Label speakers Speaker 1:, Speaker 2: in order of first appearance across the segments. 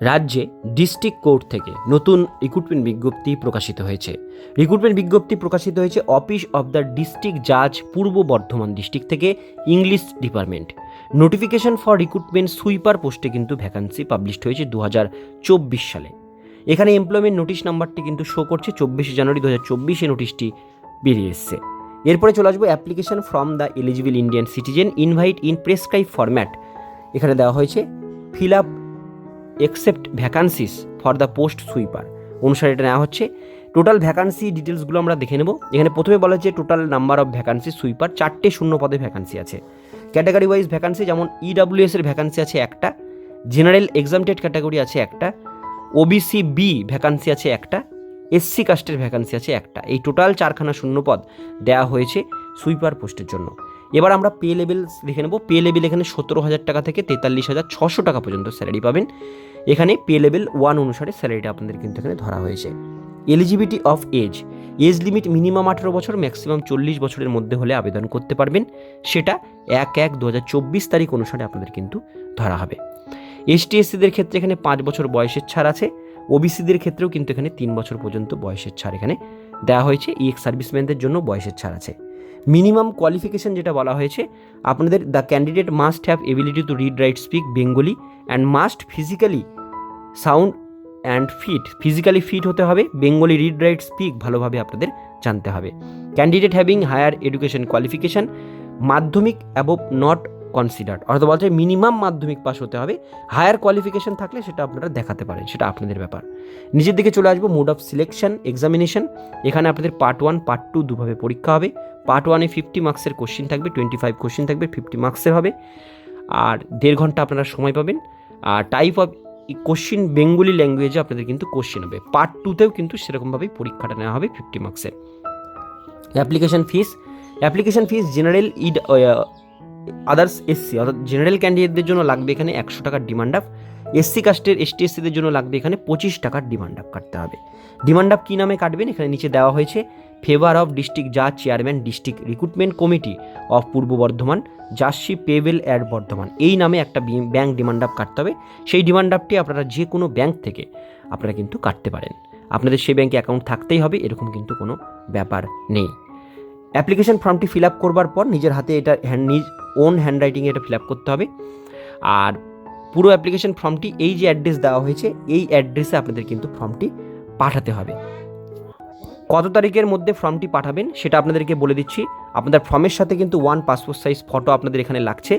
Speaker 1: রাজ্যে district court থেকে নতুন রিক্রুটমেন্ট বিজ্ঞপ্তি প্রকাশিত হয়েছে। রিক্রুটমেন্ট বিজ্ঞপ্তি প্রকাশিত হয়েছে অফিস অফ দ্য ডিস্ট্রিক্ট জাজ পূর্ব বর্ধমান ডিস্ট্রিক্ট থেকে English department. Notification for recruitment sweeper পোস্টে কিন্তু ভ্যাকান্সি পাবলিশড হয়েছে দু হাজার চব্বিশ সালে। এখানে এমপ্লয়মেন্ট নোটিশ নাম্বারটি কিন্তু শো করছে চব্বিশে জানুয়ারি দু হাজার চব্বিশে নোটিশটি বেরিয়ে এসছে। এরপরে চলে আসব application from the eligible Indian citizen invite in prescribed format. এখানে দেওয়া হয়েছে fill up except vacancies for the post sweeper অনুসারে এটা নেওয়া হচ্ছে। টোটাল ভ্যাকান্সি ডিটেলসগুলো আমরা দেখে নেব। এখানে প্রথমে বলা হচ্ছে total number of vacancy sweeper চারটে শূন্য পদে ভ্যাকান্সি আছে। ক্যাটাগরি ওয়াইজ ভ্যাকান্সি যেমন ইডাব্লিউএস এর ভ্যাকান্সি আছে একটা জেনারেল এক্সামটেড ক্যাটাগরি আছে একটা ওবিসি বি ভ্যাকান্সি আছে একটা এসসি কাস্টের ভ্যাকান্সি আছে একটা। এই টোটাল চারখানা শূন্যপদ দেওয়া হয়েছে সুইপার পোস্টের জন্য। এবার আমরা পে লেভেল দেখে নেব। পে লেভেল এখানে সতেরো হাজার টাকা থেকে তেতাল্লিশ হাজার ছশো টাকা পর্যন্ত স্যালারি পাবেন। এখানে পে লেভেল ওয়ান অনুসারে স্যালারিটা আপনাদের কিন্তু এখানে ধরা হয়েছে। Eligibility of age age limit minimum আঠেরো বছর ম্যাক্সিমাম চল্লিশ বছরের মধ্যে হলে আবেদন করতে পারবেন। সেটা এক এক দু তারিখ অনুসারে আপনাদের কিন্তু ধরা হবে। এসটি এসসিদের ক্ষেত্রে এখানে পাঁচ বছর বয়সের ছাড় আছে। ওবিসিদের ক্ষেত্রেও কিন্তু এখানে তিন বছর পর্যন্ত বয়সের ছাড় এখানে দেওয়া হয়েছে। ই এক্স সার্ভিসম্যানদের জন্য বয়সের ছাড় আছে। মিনিমাম কোয়ালিফিকেশন যেটা বলা হয়েছে, আপনাদের the candidate must have ability to read write speak Bengali and must physically sound and fit physically fit হতে হবে বেঙ্গলি রিড রাইট স্পিক ভালোভাবে আপনাদের জানতে হবে। Candidate having higher education qualification Madhyamik above not considered অর্থাৎ বলছে minimum মাধ্যমিক pass হতে হবে হায়ার কোয়ালিফিকেশন থাকলে সেটা আপনারা দেখাতে পারেন, সেটা আপনাদের ব্যাপার। নিজের দিকে চলে আসব মোড অফ সিলেকশন এক্সামিনেশন এখানে আপনাদের পার্ট ওয়ান পার্ট টু দুভাবে পরীক্ষা হবে। পার্ট ওয়ানে ফিফটি মার্কসের কোশ্চিন থাকবে টোয়েন্টি ফাইভ কোশ্চিন থাকবে ফিফটি মার্কসের হবে। আর দেড় ঘণ্টা আপনারা সময় পাবেন। আর টাইপ অফ কোশ্চিন বেঙ্গলি ল্যাঙ্গুয়েজে আপনাদের কিন্তু কোশ্চিন হবে। পার্ট টুতেও কিন্তু সেরকমভাবেই পরীক্ষাটা নেওয়া হবে ফিফটি মার্কসের application fees application fees general ইড others SC অর্থাৎ জেনারেল ক্যান্ডিডেটদের জন্য লাগবে এখানে একশো টাকার ডিমান্ড আপ এসসি কাস্টের এসটি এসসিদের জন্য লাগবে এখানে পঁচিশ টাকার ডিমান্ড আপ কাটতে হবে। ডিমান্ড আপ কী নামে কাটবেন? এখানে নিচে দেওয়া হয়েছে ফেভার অফ ডিস্ট্রিক্ট জাজ chairman district recruitment committee of Purba Bardhaman, jersey payable at Bardhaman. এই নামে একটা ব্যাংক ডিমান্ড আপ কাটতে হবে। সেই ডিমান্ড আপটি আপনারা যে কোনো ব্যাংক থেকে আপনারা কিন্তু কাটতে পারেন। আপনাদের সেই ব্যাংকে অ্যাকাউন্ট থাকতেই হবে, এরকম কিন্তু কোনো ব্যাপার নেই। অ্যাপ্লিকেশন ফর্মটি ফিল আপ করবার পর নিজের হাতে এটা হ্যান্ড নিজ ওন হ্যান্ড রাইটিংয়ে এটা ফিল আপ করতে হবে। আর পুরো অ্যাপ্লিকেশন ফর্মটি এই যে অ্যাড্রেস দেওয়া হয়েছে, এই অ্যাড্রেসে আপনাদের কিন্তু ফর্মটি পাঠাতে হবে। কত তারিখের মধ্যে ফর্মটি পাঠাবেন সেটা আপনাদেরকে বলে দিচ্ছি। আপনাদের ফর্মের সাথে কিন্তু ওয়ান পাসপোর্ট সাইজ ফটো আপনাদের এখানে লাগছে।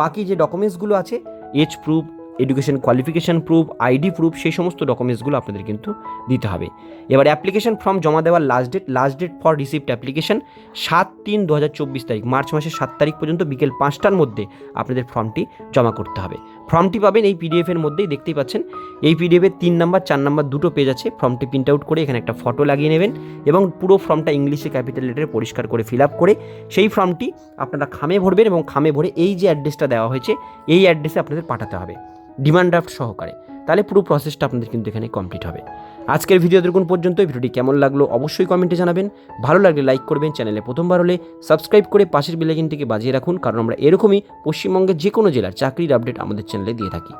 Speaker 1: বাকি যে ডকুমেন্টসগুলো আছে age proof education qualification proof ID proof সেই সমস্ত ডকুমেন্টসগুলো আপনাদের কিন্তু দিতে হবে। এবার অ্যাপ্লিকেশান ফর্ম জমা দেওয়ার last date last date for receipt application সাত তিন দু হাজার চব্বিশ তারিখ, মার্চ মাসের সাত তারিখ পর্যন্ত বিকেল পাঁচটার মধ্যে আপনাদের ফর্মটি জমা করতে হবে। ফর্মটি পাবেন এই পিডিএফের মধ্যেই, দেখতেই পাচ্ছেন। এই পিডিএফের তিন নাম্বার, চার নাম্বার দুটো পেজ আছে। ফর্মটি প্রিন্ট আউট করে এখানে একটা ফটো লাগিয়ে নেবেন এবং পুরো ফর্মটা ইংলিশে ক্যাপিটাল লেটারে পরিষ্কার করে ফিল আপ করে সেই ফর্মটি আপনারা খামে ভরবেন এবং খামে ভরে এই যে অ্যাড্রেসটা দেওয়া হয়েছে, এই অ্যাড্রেসে আপনাদের পাঠাতে হবে। ডিমান্ড ড্রাফট সহকারে। তাহলে পুরো প্রসেসটা আপনাদের কিন্তু এখানে কমপ্লিট হবে। আজকের ভিডিও দেখুন পর্যন্ত ভিডিওটি কেমন লাগল অবশ্যই কমেন্টে জানাবেন। ভালো লাগলে লাইক করবেন। চ্যানেলে প্রথমবার হলে সাবস্ক্রাইব করে পাশের বেলাইকিনটিকে বাজিয়ে রাখুন। কারণ আমরা এরকমই পশ্চিমবঙ্গের যে কোনো জেলার চাকরির আপডেট আমাদের চ্যানেলে দিয়ে থাকি।